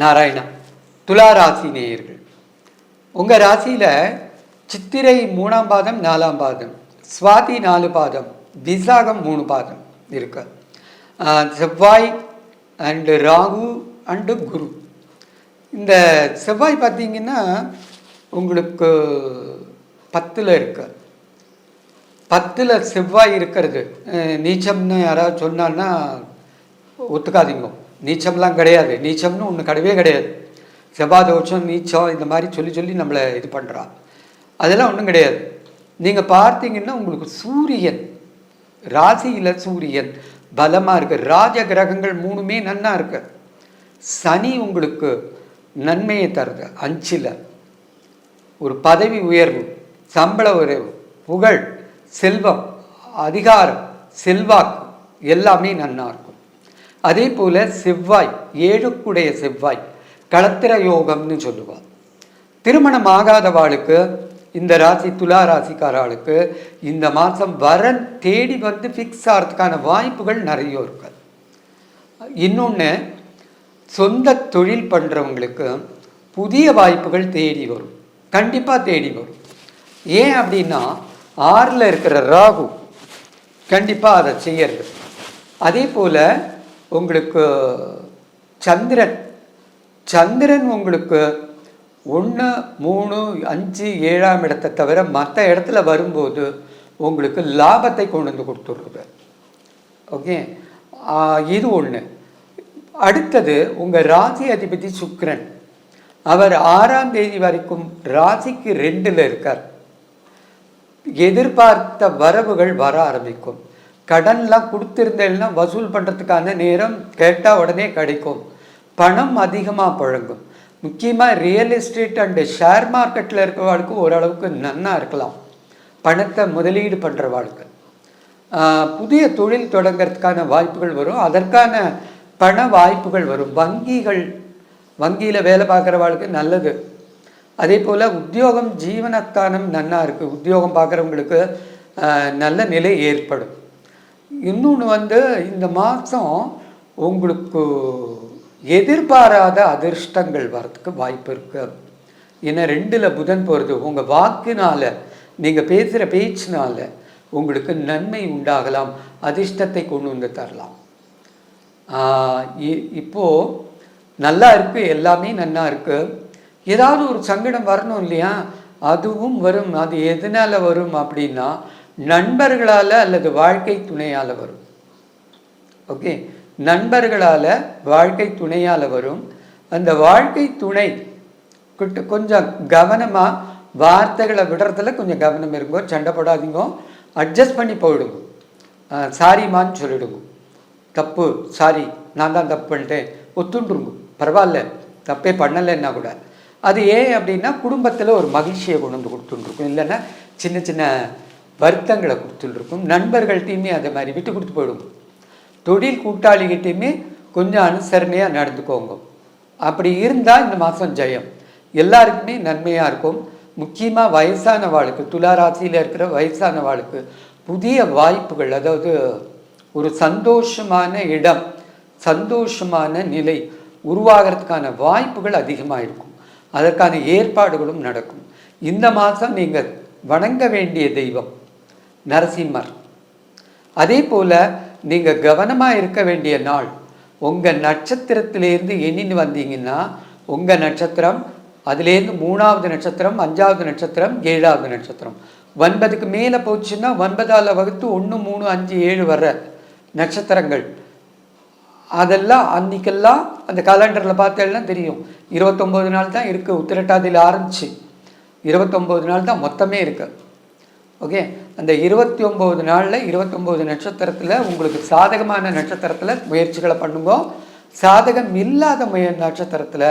நாராயணா துலா ராசி நேயர்கள். உங்கள் ராசியில் சித்திரை மூணாம் பாதம் நாலாம் பாதம் சுவாதி நாலு பாதம் விசாகம் மூணு பாதம் இருக்கு. செவ்வாய் அண்டு ராகு அண்டு குரு. இந்த செவ்வாய் பார்த்தீங்கன்னா உங்களுக்கு பத்தில் இருக்கு. பத்தில் செவ்வாய் இருக்கிறது. நீச்சம்னு யாராவது சொன்னான்னா ஒத்துக்காதீங்க. நீச்சம்லாம் கிடையாது. நீச்சம்னு ஒன்று கிடையவே கிடையாது. செவ்வாதோஷம் நீச்சம் இந்த மாதிரி சொல்லி சொல்லி நம்மளை இது பண்ணுறா அதெல்லாம் ஒன்றும் கிடையாது. நீங்கள் பார்த்தீங்கன்னா உங்களுக்கு சூரியன் ராசியில் சூரியன் பலமாக இருக்கு. ராஜ கிரகங்கள் மூணுமே நன்னா இருக்கு. சனி உங்களுக்கு நன்மையை தருது. அஞ்சில் ஒரு பதவி உயர்வு சம்பள உயர்வு புகழ் செல்வம் அதிகாரம் செல்வாக்கு எல்லாமே நன்னா இருக்கும். அதே போல் செவ்வாய் ஏழுக்குடைய செவ்வாய் களத்திர யோகம்னு சொல்லுவாள் திருமணம் ஆகாதவாளுக்கு இந்த ராசி துலா ராசிக்காராளுக்கு இந்த மாதம் வரன் தேடி வந்து ஃபிக்ஸ் ஆகிறதுக்கான வாய்ப்புகள் நிறைய இருக்கு. இன்னொன்று சொந்த தொழில் பண்ணுறவங்களுக்கு புதிய வாய்ப்புகள் தேடி வரும். கண்டிப்பாக தேடி வரும். ஏன் அப்படின்னா ஆறில் இருக்கிற ராகு கண்டிப்பாக அதை செய்யறது. அதே போல் உங்களுக்கு சந்திரன் சந்திரன் உங்களுக்கு ஒன்று மூணு அஞ்சு ஏழாம் இடத்தை தவிர மற்ற இடத்துல வரும்போது உங்களுக்கு லாபத்தை கொண்டு வந்து கொடுத்துடுறது ஓகே? இது ஒன்று அடுத்தது உங்கள் ராசி அதிபதி சுக்ரன் அவர் ஆறாம் தேதி வரைக்கும் ராசிக்கு ரெண்டில் இருக்கார். எதிர்பார்த்த வரவுகள் வர ஆரம்பிக்கும். கடன்லாம் கொடுத்துருந்தேன்னா வசூல் பண்ணுறதுக்கான நேரம் கேட்டால் உடனே கிடைக்கும். பணம் அதிகமாக புழங்கும். முக்கியமாக ரியல் எஸ்டேட் அண்டு ஷேர் மார்க்கெட்டில் இருக்கிறவாளுக்கு ஓரளவுக்கு நன்னா இருக்கலாம். பணத்தை முதலீடு பண்ணுறவாளுக்கு புதிய தொழில் தொடங்கிறதுக்கான வாய்ப்புகள் வரும். அதற்கான பண வாய்ப்புகள் வரும். வங்கிகள் வங்கியில் வேலை பார்க்குறவாளுக்கு நல்லது. அதே போல் உத்தியோகம் ஜீவனஸ்தானம் நன்னா இருக்குது உத்தியோகம் பார்க்குறவங்களுக்கு நல்ல நிலை ஏற்படும். இன்னொன்று வந்து இந்த மாதம் உங்களுக்கு எதிர்பாராத அதிர்ஷ்டங்கள் வரத்துக்கு வாய்ப்பு இருக்குது ஏன்னா ரெண்டில் புதன் போகிறது உங்கள் வாக்கினால் நீங்கள் பேசுகிற பேச்சினால் உங்களுக்கு நன்மை உண்டாகலாம் அதிர்ஷ்டத்தை கொண்டு வந்து தரலாம். இப்போது இ- நல்லா இருக்குது எல்லாமே நல்லா இருக்குது ஏதாவது ஒரு சங்கடம் வரணும் இல்லையா? அதுவும் வரும். அது எதனால் வரும் அப்படின்னா நண்பர்களால் அல்லது வாழ்க்கை துணையால் வரும். ஓகே நண்பர்களால் வாழ்க்கை துணையால் வரும். அந்த வாழ்க்கை துணை கிட்ட கொஞ்சம் கவனமாக வார்த்தைகளை விடுறதுல கொஞ்சம் கவனம் இருங்கோ சண்டை போடாதீங்க. அட்ஜஸ்ட் பண்ணி போயிடுங்க. சாரிம்மான்னு சொல்லிடுங்க. தப்பு சாரி நான் தான் தப்பு பண்ணிட்டேன். ஒத்துண்டுருங்க பரவாயில்ல தப்பே பண்ணலைன்னா கூட. அது ஏன் அப்படின்னா குடும்பத்தில் ஒரு மகிழ்ச்சியை கொண்டு வந்து கொடுத்துட்டுருக்கும் இல்லைன்னா சின்ன சின்ன வருத்தங்களை கொடுத்துட்டுருக்கும் நண்பர்கள்ட்டையுமே அதை மாதிரி விட்டு கொடுத்து போயிடும். தொழில் கூட்டாளிகிட்டையுமே கொஞ்சம் அனுசரணையாக நடந்துக்கோங்க. அப்படி இருந்தால் இந்த மாதம் ஜெயம். எல்லாருக்குமே நன்மையாக இருக்கும். முக்கியமாக வயசான வாழ்க்கை துலா ராசியில் இருக்கிற வயசான வாழ்க்கை புதிய வாய்ப்புகள் அதாவது ஒரு சந்தோஷமான இடம் சந்தோஷமான நிலை உருவாகிறதுக்கான வாய்ப்புகள் அதிகமாக இருக்கும். அதற்கான ஏற்பாடுகளும் நடக்கும். இந்த மாதம் நீங்கள் வணங்க வேண்டிய தெய்வம் நரசிம்மர். அதே போல் நீங்கள் கவனமாக இருக்க வேண்டிய நாள் உங்கள் நட்சத்திரத்திலேருந்து எண்ணின்னு வந்தீங்கன்னா உங்கள் நட்சத்திரம் அதுலேருந்து மூணாவது நட்சத்திரம் அஞ்சாவது நட்சத்திரம் ஏழாவது நட்சத்திரம். ஒன்பதுக்கு மேலே போச்சுன்னா ஒன்பதால் வகுத்து ஒன்று மூணு அஞ்சு ஏழு வர்ற நட்சத்திரங்கள். அதெல்லாம் அன்னைக்கெல்லாம் அந்த கலண்டரில் பார்த்தேன்னா தெரியும். இருபத்தொம்போது நாள் தான் இருக்குது உத்திரட்டாதியில் ஆரம்பிச்சு இருபத்தொம்போது நாள் தான் மொத்தமே இருக்குது ஓகே? அந்த இருபத்தி ஒம்பது நாளில் இருபத்தொம்போது நட்சத்திரத்தில் உங்களுக்கு சாதகமான நட்சத்திரத்தில் முயற்சிகளை பண்ணுங்க. சாதகம் இல்லாத முய நட்சத்திரத்தில்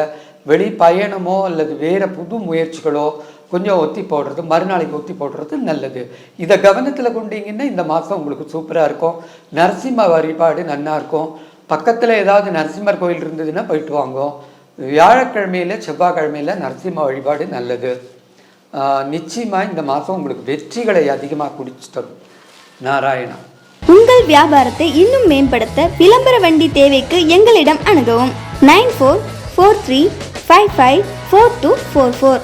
வெளி பயணமோ அல்லது வேறு புது முயற்சிகளோ கொஞ்சம் ஒத்தி போடுறது மறுநாளைக்கு ஒத்தி போடுறது நல்லது. இதை கவனத்தில் கொண்டீங்கன்னா இந்த மாதம் உங்களுக்கு சூப்பராக இருக்கும். நரசிம்ம வழிபாடு நல்லாயிருக்கும் இருக்கும். பக்கத்தில் ஏதாவது நரசிம்மர் கோயில் இருந்ததுன்னா போயிட்டு வாங்க. வியாழக்கிழமையில் செவ்வாய்க்கிழமையில் நரசிம்ம வழிபாடு நல்லது. நிச்சயமாக நிச்சயமா இந்த மாதம் உங்களுக்கு வெற்றிகளை அதிகமாக குடிச்சு தரும். நாராயணா. உங்கள் வியாபாரத்தை இன்னும் மேம்படுத்த விளம்பர வண்டி தேவைக்கு எங்களிடம் அணுகவும். Nine four four three five five four two four four.